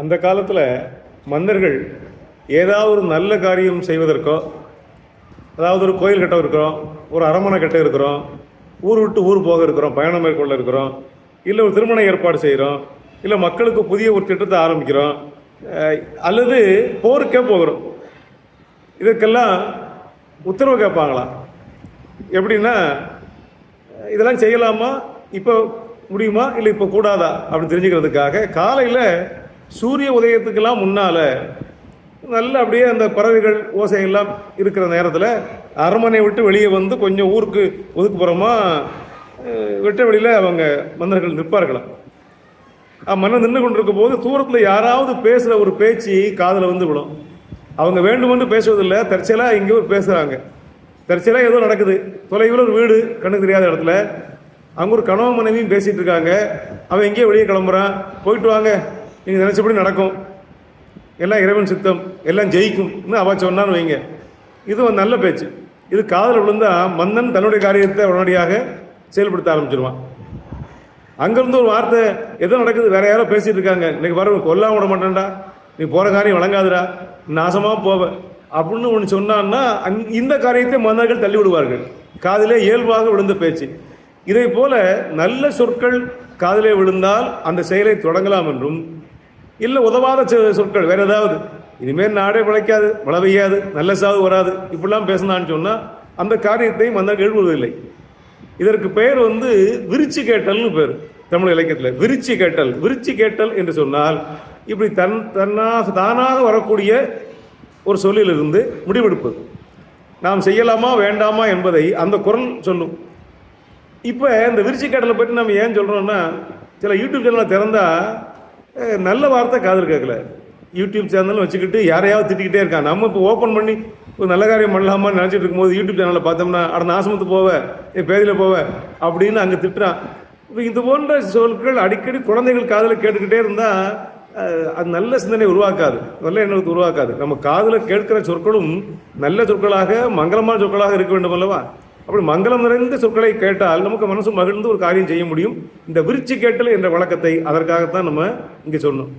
அந்த காலத்தில் மன்னர்கள் ஏதாவது ஒரு நல்ல காரியம் செய்வதற்கோ அதாவது ஒரு கோயில் கட்ட இருக்கிறோம் ஒரு அரமனை கட்ட இருக்கிறோம் ஊர் விட்டு ஊர் போக இருக்கிறோம் பயணம் மேற்கொள்ள இருக்கிறோம் இல்லை ஒரு திருமண ஏற்பாடு செய்கிறோம் இல்லை மக்களுக்கு புதிய ஒரு திட்டத்தை ஆரம்பிக்கிறோம் அல்லது போருக்கே போகிறோம். இதுக்கெல்லாம் உத்தரவு கேட்பாங்களாம் எப்படின்னா இதெல்லாம் செய்யலாமா? இப்போ முடியுமா? இல்லை இப்போ கூடாதா? அப்படின்னு தெரிஞ்சுக்கிறதுக்காக காலையில் சூரிய உதயத்துக்கெல்லாம் முன்னால் நல்ல அப்படியே அந்த பறவைகள் ஓசை எல்லாம் இருக்கிற நேரத்தில் அரண்மனை விட்டு வெளியே வந்து கொஞ்சம் ஊருக்கு ஒதுக்குப்புறமா வெட்ட வெளியில் அவங்க மன்னர்கள் நிற்பார்களாம். மன்னர் மன்னன் நின்று கொண்டிருக்கும் போது தூரத்தில் யாராவது பேசுகிற ஒரு பேச்சு காதில் வந்து விடும். அவங்க வேண்டுமென்று பேசுவதில்லை தற்செயலாக இங்கே ஒரு பேசுகிறாங்க தற்செயலாக ஏதோ நடக்குது. தொலைவில் ஒரு வீடு கண்ணுக்கு தெரியாத இடத்துல. அங்கே ஒரு கணவன் மனைவியும் பேசிகிட்டு இருக்காங்க. அவன் எங்கேயோ வெளியே கிளம்புறான். போயிட்டு வாங்க. நீங்கள் நினச்சபடி நடக்கும். எல்லாம் இறைவன் சித்தம் எல்லாம் ஜெயிக்கும்னு அவள் சொன்னான்னு வைங்க. இது ஒரு நல்ல பேச்சு. இது காதில் விழுந்தா மன்னன் தன்னுடைய காரியத்தை உடனடியாக செயல்படுத்த ஆரம்பிச்சிருவான். அங்கேருந்து ஒரு வார்த்தை எதோ நடக்குது வேற யாரோ பேசிட்டு இருக்காங்க. இன்னைக்கு வர கொல்லாம விட மாட்டேன்டா. நீ போகிற காரியம் வழங்காதுடா. நாசமாக போவ. அப்படின்னு ஒன்று சொன்னான்னா அங் இந்த காரியத்தை மன்னர்கள் தள்ளி விடுவார்கள் காதிலே இயல்பாக விழுந்த பேச்சு. இதை போல நல்ல சொற்கள் காதிலே விழுந்தால் அந்த செயலை தொடங்கலாம் என்றும் இல்லை உதவாத சொ- சொற்கள் வேற ஏதாவது. இனிமேல் நாடே பிழைக்காது மழை பெய்யாது நல்ல சாவு வராது. இப்படிலாம் பேசினான்னு சொன்னால் அந்த காரியத்தையும் அந்த எழுதுவதில்லை. இதற்கு பெயர் வந்து விரிச்சு கேட்டல்னு பேர் தமிழ் இலக்கியத்தில். விரிச்சு கேட்டல் விரிச்சி கேட்டல் என்று சொன்னால் இப்படி தன் தன்னாக தானாக வரக்கூடிய ஒரு சொல்லிலிருந்து முடிவெடுப்பது நாம் செய்யலாமா வேண்டாமா என்பதை அந்த குரல் சொல்லும். இப்போ இந்த விரிச்சு கேட்டலை பற்றி நம்ம ஏன் சொல்கிறோம்னா சில யூடியூப் சேனலை திறந்தால் நல்ல வார்த்தை காதில் கேட்கல யூடியூப் சேனல் வச்சுக்கிட்டு யாரையாவது திட்டிக்கிட்டே இருக்கான். நம்ம இப்போ ஓப்பன் பண்ணி ஒரு நல்ல காரியம் பண்ணலாமான்னு நினச்சிட்டு இருக்கும்போது யூடியூப் சேனலில் பார்த்தோம்னா அட நாசமத்து போவ என் பேதியில் போவ அப்படின்னு அங்கே திட்டுறான். இப்போ இது போன்ற சொற்கள் அடிக்கடி குழந்தைகள் காதில் கேட்டுக்கிட்டே இருந்தால் அது நல்ல சிந்தனை உருவாக்காது. நல்ல எண்ணத்தை உருவாக்காது. நம்ம காதில் கேட்கிற சொற்களும் நல்ல சொற்களாக மங்களமான சொற்களாக இருக்க வேண்டும் அல்லவா? அப்படி மங்களம் நிறைந்த சொற்களை கேட்டால் நமக்கு மனசு மகிழ்ந்து ஒரு காரியம் செய்ய முடியும். இந்த விருச்சி கேட்டல் என்ற வழக்கத்தை அதற்காகத்தான் நம்ம இங்கே சொன்னோம்.